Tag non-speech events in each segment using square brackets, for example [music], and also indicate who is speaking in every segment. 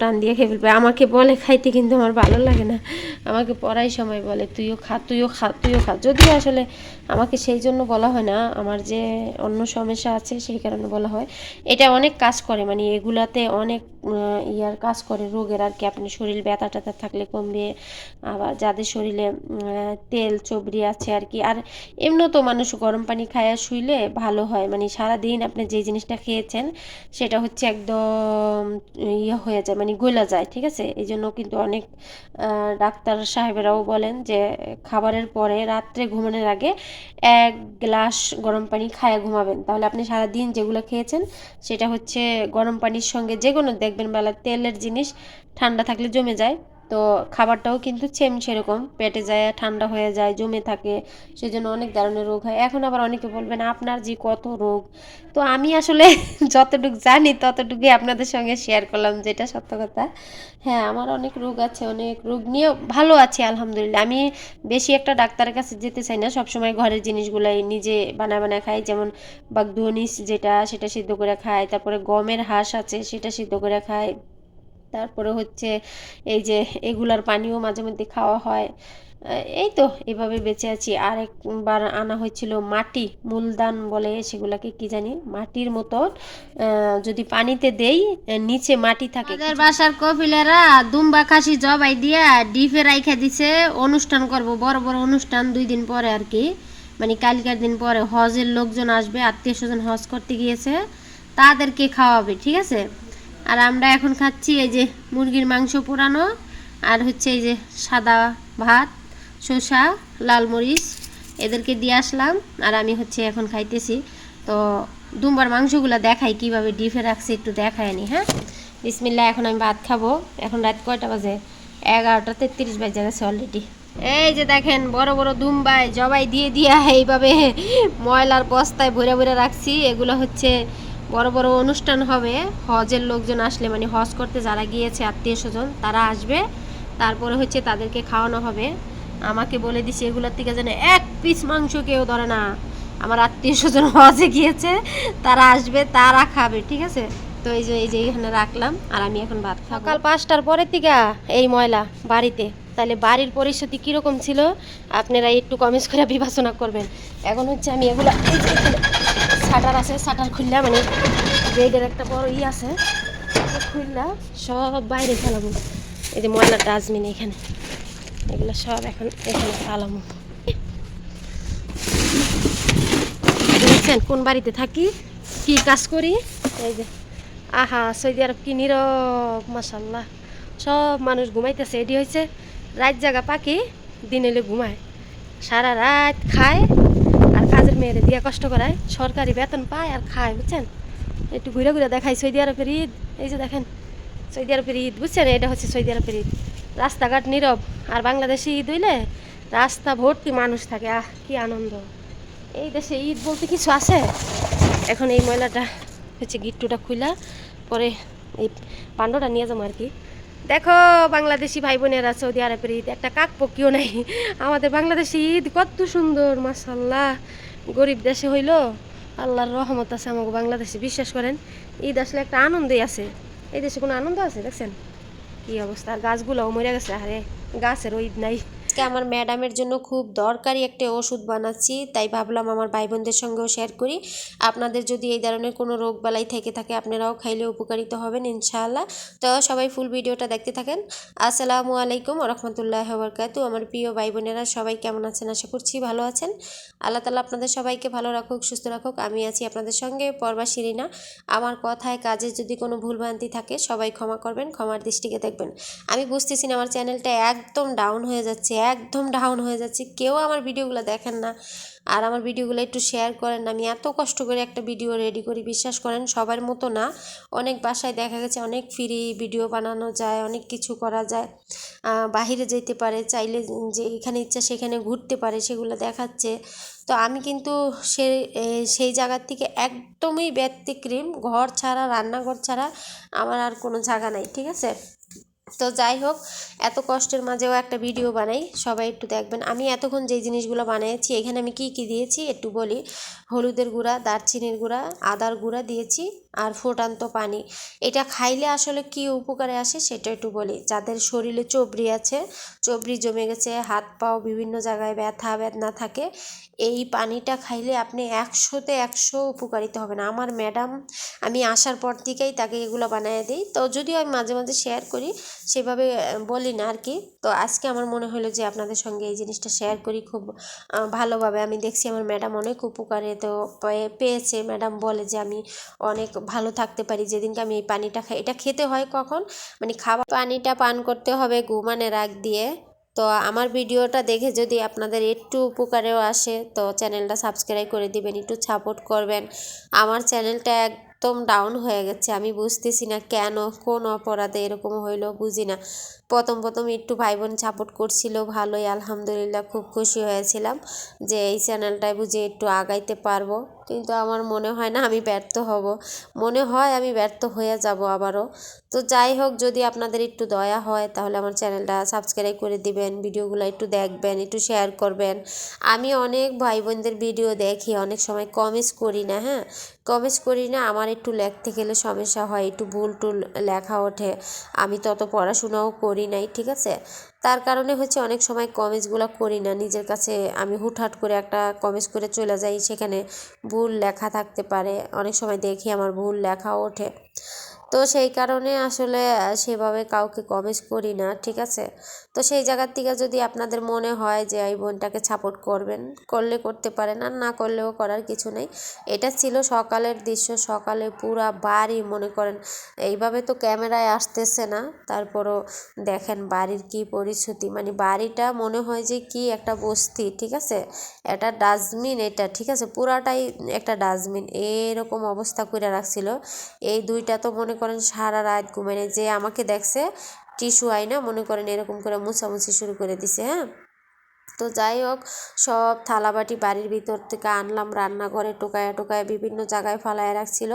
Speaker 1: টান দিয়ে খেয়ে ফেলবে। আমাকে বলে খাইতে কিন্তু আমার ভালো লাগে না। আমাকে পড়াই সময় বলে, তুইও খা তুইও খা তুইও খা। যদিও আসলে আমাকে সেই জন্য বলা হয় না, আমার যে অন্য সমস্যা আছে সেই কারণে বলা হয়। এটা অনেক কাজ করে মানে এগুলাতে অনেক ইয়ার কাজ করে রোগের আর কি। আপনি শরীর ব্যথা ট্যাথা থাকলে কমবে, আবার যাদের শরীরে তেল চবড়ি আছে আর কি। আর এমনি তো মানুষ গরম পানি খায়া শুইলে ভালো হয়। মানে সারাদিন আপনি যে জিনিসটা খেয়েছেন, সেটা হচ্ছে একদম ইয়ে হয়ে যায়। মানে গলা যায়, ঠিক আছে? এই জন্য কিন্তু অনেক ডাক্তার সাহেবেরাও বলেন যে খাবারের পরে রাত্রে ঘুমানোর আগে এক গ্লাস গরম পানি খায়া ঘুমাবেন। তাহলে আপনি সারা দিন যেগুলো খেয়েছেন, সেটা হচ্ছে গরম পানির সঙ্গে যে কোনো দেখবেন বেলা তেলের জিনিস ঠান্ডা থাকলে জমে যায়। তো খাবারটাও কিন্তু সেম সেরকম। পেটে যায়, ঠান্ডা হয়ে যায়, জমে থাকে সেই জন্য অনেক ধরনের রোগ হয়। এখন আবার অনেকে বলবেন, আপনার যে কত রোগ? তো আমি আসলে [laughs] যতটুকু জানি, ততটুকুই আপনাদের সঙ্গে শেয়ার করলাম, যেটা সত্য কথা। হ্যাঁ আমার অনেক রোগ আছে, অনেক রোগ নিয়ে ভালো আছি, আলহামদুলিল্লাহ। আমি বেশি একটা ডাক্তারের কাছে যেতে চাই না, সবসময় ঘরের জিনিসগুলাই নিজে বানায় বানায় খাই। যেমন বাগদুনিস যেটা, সেটা সিদ্ধ করে খাই। তারপরে গমের হাঁস আছে, সেটা সিদ্ধ করে খাই। তারপরে হচ্ছে এই যে এগুলার পানিও মাঝে মধ্যে খাওয়া হয়। এই তো এভাবে বেঁচে আছি। আরেকবার আনা হয়েছিল মাটি মূলদান বলে সেগুলাকে কি জানি, মাটির মতন যদি পানিতে দেই নিচে মাটি থাকে।
Speaker 2: বাসার কপিলেরা দুম্বা খাসি জবাই দিয়া ডিফে রাইখা দিছে। অনুষ্ঠান করব, বড় বড় অনুষ্ঠান দুই দিন পরে আর কি। মানে কালকের দিন পরে হজের লোকজন আসবে, আত্মীয় স্বজন হজ করতে গিয়েছে। তাদেরকে খাওয়াবে, ঠিক আছে? আর আমরা এখন খাচ্ছি এই যে মুরগির মাংস পোড়ানো, আর হচ্ছে এই যে সাদা ভাত, শসা, লাল মরিচ এদেরকে দিয়ে আসলাম, আর আমি হচ্ছে এখন খাইতেছি। তো দুম্বার মাংসগুলো দেখাই কীভাবে ডিপে রাখছি, একটু দেখায় নি হ্যাঁ? বিসমিল্লা এখন আমি ভাত খাব। এখন রাত কয়টা বাজে? এগারোটা তেত্রিশ বাজে গেছে অলরেডি এই যে দেখেন, বড় বড় দুম্বাই জবাই দিয়ে, দিয়া এইভাবে ময়লার বস্তায় ভরে ভরে রাখছি। এগুলো হচ্ছে বড় বড় অনুষ্ঠান হবে। হজের লোকজন আসলে মানে হজ করতে যারা গিয়েছে, আত্মীয় স্বজন, তারা আসবে। তারপরে হচ্ছে তাদেরকে খাওয়ানো হবে। আমাকে বলে দিছে, এগুলোর থেকে যেন এক পিস মাংস কেউ ধরে না। আমার আত্মীয় স্বজন হজে গিয়েছে, তারা আসবে, তারা খাবে, ঠিক আছে? তো এই যে এই যে এখানে রাখলাম, আর আমি এখন ভাত সকাল পাঁচটার পরের থেকে এই ময়লা বাড়িতে। তাহলে বাড়ির পরিস্থিতি কীরকম ছিল? আপনারা একটু কমেন্টস করে বিবেচনা করবেন। এখন হচ্ছে আমি এগুলো শাটার আছে, শাটার খুললা মানে বেডের একটা বড় ই আছে খুললা সব বাইরে ফেলাবো। এই যে ময়লা ডাস্টবিন এখানে, এগুলো সব এখন এখানে ফেলাবো। দেখছেন কোন বাড়িতে থাকি, কি কাজ করি? এই যে, আহা, সৌদি আরব কি নীরব মাসাল্লাহ সব মানুষ ঘুমাইতেছে, এটি হয়েছে রাত জাগা পাখি, দিন এলে ঘুমায়। সারা রাত খায় মেয়েরে দিয়ে কষ্ট করায়, সরকারি বেতন পায় আর খায়, বুঝছেন? একটু ঘুরে ঘুরে দেখাই সৌদি আরবের ঈদ। এই যে দেখেন, সৌদি আরবের ঈদ, বুঝছেন? এটা হচ্ছে সৌদি আরবের ঈদ। রাস্তাঘাট নীরব, আর বাংলাদেশে ঈদ হইলে রাস্তা ভর্তি মানুষ থাকে। আহ, কি আনন্দ। এই দেশে ঈদ বলতে কিছু আছে? এখন এই ময়লাটা হচ্ছে গিট্টুটা খুলা পরে এই পাণ্ডটা নিয়ে যাব আর কি দেখো, বাংলাদেশি ভাই বোনেরা সৌদি আরবের ঈদ, একটা কাক পক্ষীও নাই। আমাদের বাংলাদেশি ঈদ কত সুন্দর মাসাল্লাহ গরিব দেশে হইল, আল্লাহর রহমত আছে আমাকে বাংলাদেশে, বিশ্বাস করেন। ঈদ আসলে একটা আনন্দই আছে। এই দেশে কোনো আনন্দ আছে, দেখছেন? কি অবস্থা? গাছগুলোও মরে গেছে, আরে, গাছের ঈদ নাই। আজকে আমার ম্যাডামের জন্য খুব দরকারি একটা ওষুধ বানাচ্ছি, তাই ভাবলাম আমার ভাই বোনদের সঙ্গেও শেয়ার করি। আপনাদের যদি এই ধরনের কোনো রোগ বালাই থেকে থাকে, আপনারাও খাইলে উপকারিত হবেন ইনশাআল্লাহ। তো সবাই ফুল ভিডিওটা দেখতে থাকেন। আসসালামু আলাইকুম রহমতুল্লাহ বরকাতু আমার প্রিয় ভাই বোনেরা সবাই কেমন আছেন? আশা করছি ভালো আছেন। আল্লাহ তালা আপনাদের সবাইকে ভালো রাখুক, সুস্থ রাখুক। আমি আছি আপনাদের সঙ্গে পর্বা শিরিনা। আমার কথায়, কাজে যদি কোনো ভুলভ্রান্তি থাকে, সবাই ক্ষমা করবেন, ক্ষমার দৃষ্টিকে দেখবেন। আমি বুঝতেছি না, আমার চ্যানেলটা একদম ডাউন হয়ে যাচ্ছে একদম ডাউন হয়ে যাচ্ছে। কেউ আমার ভিডিওগুলো দেখেন না। আর আমার ভিডিওগুলো একটু শেয়ার করেন না। আমি এত কষ্ট করে একটা ভিডিও রেডি করি, বিশ্বাস করেন, সবার মতো না। অনেক বাসায় দেখা গেছে, অনেক ফ্রি ভিডিও বানানো যায়, অনেক কিছু করা যায়। বাহিরে যেতে পারে, চাইলে যে এখানে ইচ্ছা সেখানে ঘুরতে পারে, সেগুলো দেখাচ্ছে। তো আমি কিন্তু সে সেই জায়গার থেকে একদমই ব্যতিক্রম। ঘর ছাড়া, রান্নাঘর ছাড়া আমার আর কোনো জায়গা নাই, ঠিক আছে?
Speaker 1: তো যাই হোক, এত কষ্টের মাঝেও একটা ভিডিও বানাই, সবাই একটু দেখবেন। আমি এতক্ষণ যেই জিনিসগুলো বানিয়েছি, এখানে আমি কি কি দিয়েছি একটু বলি। হলুদের গুঁড়া, দারচিনির গুঁড়া, আদার গুঁড়া দিয়েছি আর ফোটান্ত পানি। এটা খাইলে আসলে কি উপকারে আসে সেটা একটু বলি। যাদের শরীরে চবড়ি আছে চবড়ি জমে গেছে, হাত পাও বিভিন্ন জায়গায় ব্যথা, বেদনা থাকে, এই পানিটা খাইলে আপনি একশোতে একশো উপকারিত হবেন। আমার ম্যাডাম, আমি আসার পর থেকেই তাকে এগুলো বানিয়ে দিই। তো যদিও আমি মাঝে মাঝে শেয়ার করি সেভাবে বলি না আর কি তো আজকে আমার মনে হলো যে আপনাদের সঙ্গে এই জিনিসটা শেয়ার করি খুব ভালোভাবে। আমি দেখছি আমার ম্যাডাম অনেক উপকারে, তো পেয়েছে। ম্যাডাম বলে যে আমি অনেক ভালো থাকতে পারি। যেদিনকে আমি এই পানিটা খাই, এটা খেতে হয় কখন? মানে খাওয়া, পানিটা পান করতে হবে ঘুমানোর আগ দিয়ে। তো আমার ভিডিওটা দেখে যদি আপনাদের একটু উপকারেও আসে, তো চ্যানেলটা সাবস্ক্রাইব করে দিবেন, একটু সাপোর্ট করবেন। আমার চ্যানেলটা একদম ডাউন হয়ে গেছে। আমি বুঝতেছি না কেন, কোন অপরাধে এরকম হইল বুঝি না। প্রথম প্রথম একটু ভাই বোন সাপোর্ট করছিল, ভালোই, আলহামদুলিল্লাহ খুব খুশি হয়েছিলাম যে এই চ্যানেলটায় বুঝে একটু আগাইতে পারব। কিন্তু আমার মনে হয় না আমি ব্যর্থ হব। মনে হয় আমি ব্যর্থ হয়ে যাব আবারও। তো যাই হোক, যদি আপনাদের একটু দয়া হয়, তাহলে আমার চ্যানেলটা সাবস্ক্রাইব করে দিবেন, ভিডিওগুলো একটু দেখবেন, একটু শেয়ার করবেন। আমি অনেক ভাই বোনদের ভিডিও দেখি, অনেক সময় কমেন্টস করি না হ্যাঁ? কমেন্টস করি না, আমার একটু লেখতে গেলে সমস্যা হয়, একটু ভুল টুল লেখা ওঠে, আমি তত পড়াশোনাও করি নাই, ঠিক আছে? তার কারণে হচ্ছে অনেক সময় কমেজগুলো করি না, নিজের কাছে আমি হুটহাট করে একটা কমেজ করে চলে যাই, সেখানে ভুল লেখা থাকতে পারে, অনেক সময় দেখি আমার ভুল লেখা ওঠে। তো সেই কারণে আসলে সেভাবে কাউকে কমেন্টস করি না, ঠিক আছে? তো সেই জায়গার থেকে যদি আপনাদের মনে হয় যে এই বোনটাকে সাপোর্ট করবেন, করলে করতে পারেন, আর না করলেও করার কিছু নেই। এটা ছিল সকালের দৃশ্য, সকালে পুরা বাড়ি মনে করেন, এইভাবে তো ক্যামেরায় আসতেছে না, তারপরও দেখেন বাড়ির কি পরিস্থিতি মানে বাড়িটা মনে হয় যে কি একটা বস্তি, ঠিক আছে? এটা ডাস্টবিন এটা, ঠিক আছে? পুরাটাই একটা ডাস্টবিন, এরকম অবস্থা করে রাখছিল। এই দুইটা তো মনে করেন, সারা রাত ঘুমায় নাই। যে আমাকে দেখছে, টিস্যু না মনে করেন এরকম করে মুছামুছি শুরু করে দিছে হ্যাঁ তো যাই হোক, সব থালাবাটি বাড়ির ভিতর থেকে আনলাম, রান্নাঘরে টোকায় টোকায় বিভিন্ন জায়গায় ফালায় রাখছিল।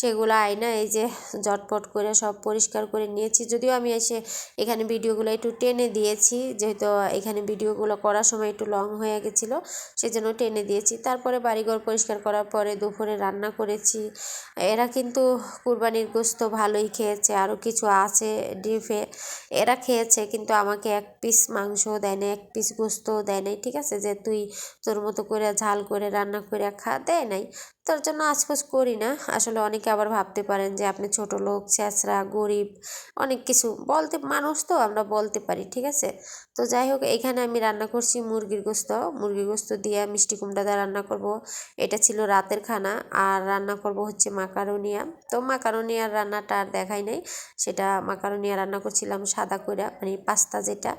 Speaker 1: সেগুলো আয়না, এই যে জটপট করে সব পরিষ্কার করে নিয়েছি। যদিও আমি এসে এখানে ভিডিওগুলো একটু টেনে দিয়েছি, যেহেতু এখানে ভিডিওগুলো করার সময় একটু লং হয়ে গেছিল, সেজন্য টেনে দিয়েছি। তারপরে বাড়িঘর পরিষ্কার করার পরে দুপুরে রান্না করেছি। এরা কিন্তু কুরবানির গোস্ত ভালোই খেয়েছে, আরও কিছু আছে ডিফে, এরা খেয়েছে, কিন্তু আমাকে এক পিস মাংস দেয় না এক পিস গোস্ত দেয় নাই, ঠিক আছে? যে তুই তোর মতো করে ঝাল করে রান্না করে খা, দেয় নাই। তার জন্য আজকোজ করি না। আসলে অনেকে আবার ভাবতে পারেন যে আপনি ছোট লোক, ছেঁচড়া, গরিব, অনেক কিছু। বলতে মানুষ তো, আমরা বলতে পারি, ঠিক আছে? তো যাই হোক, এখানে আমি রান্না করছি মুরগির গোস্ত। মুরগির গোস্ত দিয়ে মিষ্টি কুমড়া দিয়ে রান্না করব। এটা ছিল রাতের খানা। আর রান্না করব হচ্ছে মাকারোনিয়া। তো মাকারোনিয়ার রান্নাটা আর দেখাই নাই। সেটা মাকারোনিয়া রান্না করছিলাম সাদা কইরা মানে পাস্তা যেটা।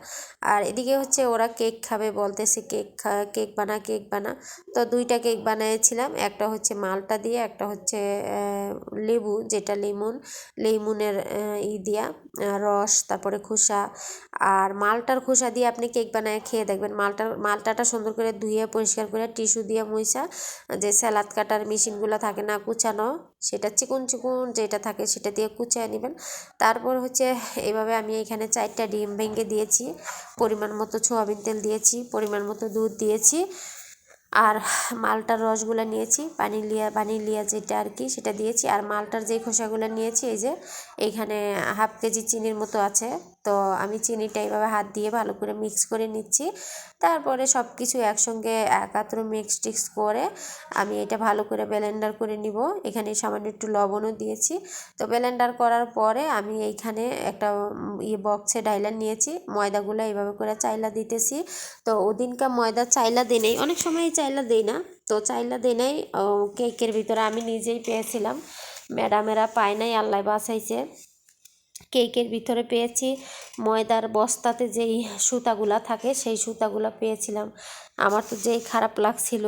Speaker 1: আর এদিকে হচ্ছে ওরা কেক খাবে বলতেছে, কেক কেক বানা কেক বানা। তো দুইটা কেক বানিয়েছিলাম একটা হচ্ছে মালটা দিয়ে, একটা হচ্ছে লেবু, যেটা লেমন, লেমনের ই দিয়া রস, তারপরে খোসা। আর মালটার খোসা দিয়ে আপনি কেক বানায় খেয়ে দেখবেন। মালটার মালটাটা সুন্দর করে ধুয়ে, পরিষ্কার করে টিস্যু দিয়ে মুইসা, যে স্যালাদ কাটার মেশিনগুলো থাকে না, কুচানো, সেটা চিকুন চিকুন যেটা থাকে সেটা দিয়ে কুচিয়ে নেবেন। তারপর হচ্ছে এইভাবে আমি এখানে চারটা ডিম ভেঙে দিয়েছি। পরিমাণ মতো সোয়াবিন তেল দিয়েছি, পরিমাণ মতো দুধ দিয়েছি। আর মালটার রসগুলো নিয়েছি পানিলিয়া ভানিলিয়া যেটা আর কি সেটা দিয়েছি। আর মালটার যে খোসাগুলো নিয়েছি, এই যে এইখানে হাফ কেজি চিনির মতো আছে। তো আমি চিনিটা এইভাবে হাত দিয়ে ভালো করে মিক্স করে নিচ্ছি। তারপরে সব কিছু একসঙ্গে একাত্র মিক্স টিক্স করে আমি এটা ভালো করে ব্লেন্ডার করে নিব। এখানে সামান্য একটু লবণও দিয়েছি। তো ব্লেন্ডার করার পরে আমি এইখানে একটা ইয়ে বক্সে ডাইলার নিয়েছি। ময়দাগুলো এইভাবে করে চাইলা দিতেছি। তো ওদিনকার ময়দা চাইলা দিই নেই। অনেক সময় চাইলা দিই না। তো চাইলা দিই নাই। কেকের ভিতরে আমি নিজেই পেয়েছিলাম। ম্যাডামেরা পায় নাই, আল্লাহ বাঁচাইছে। কেকের ভিতরে পেয়েছি। ময়দার বস্তাতে যেই সুতাগুলা থাকে, সেই সুতাগুলা পেয়েছিলাম। আমার তো যেই খারাপ লাগছিল,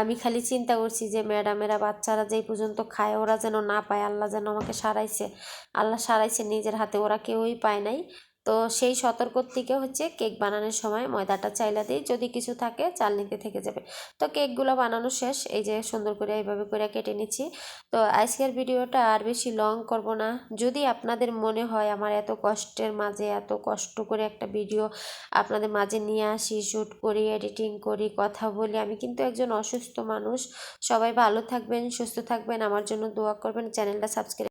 Speaker 1: আমি খালি চিন্তা করছি যে ম্যাডামেরা বাচ্চারা যেই পর্যন্ত খায়, ওরা যেন না পায়, আল্লাহ যেন আমাকে সারাইছে। আল্লাহ সারাইছে, নিজের হাতে। ওরা কেউই পায় নাই। তো সেই সতর্কর থেকে হচ্ছে কেক বানানোর সময় ময়দাটা চাইলা দিই। যদি কিছু থাকে চাল নিতে থেকে যাবে। তো কেকগুলো বানানো শেষ। এই যে সুন্দর করে এইভাবে করে কেটে নিচ্ছি। তো আজকের ভিডিওটা আর বেশি লং করব না। যদি আপনাদের মনে হয় আমার এত কষ্টের মাঝে, এত কষ্ট করে একটা ভিডিও আপনাদের মাঝে নিয়ে আসি, শ্যুট করি, এডিটিং করি, কথা বলি, আমি কিন্তু একজন অসুস্থ মানুষ। সবাই ভালো থাকবেন, সুস্থ থাকবেন। আমার জন্য দোয়া করবেন। চ্যানেলটা সাবস্ক্রাইব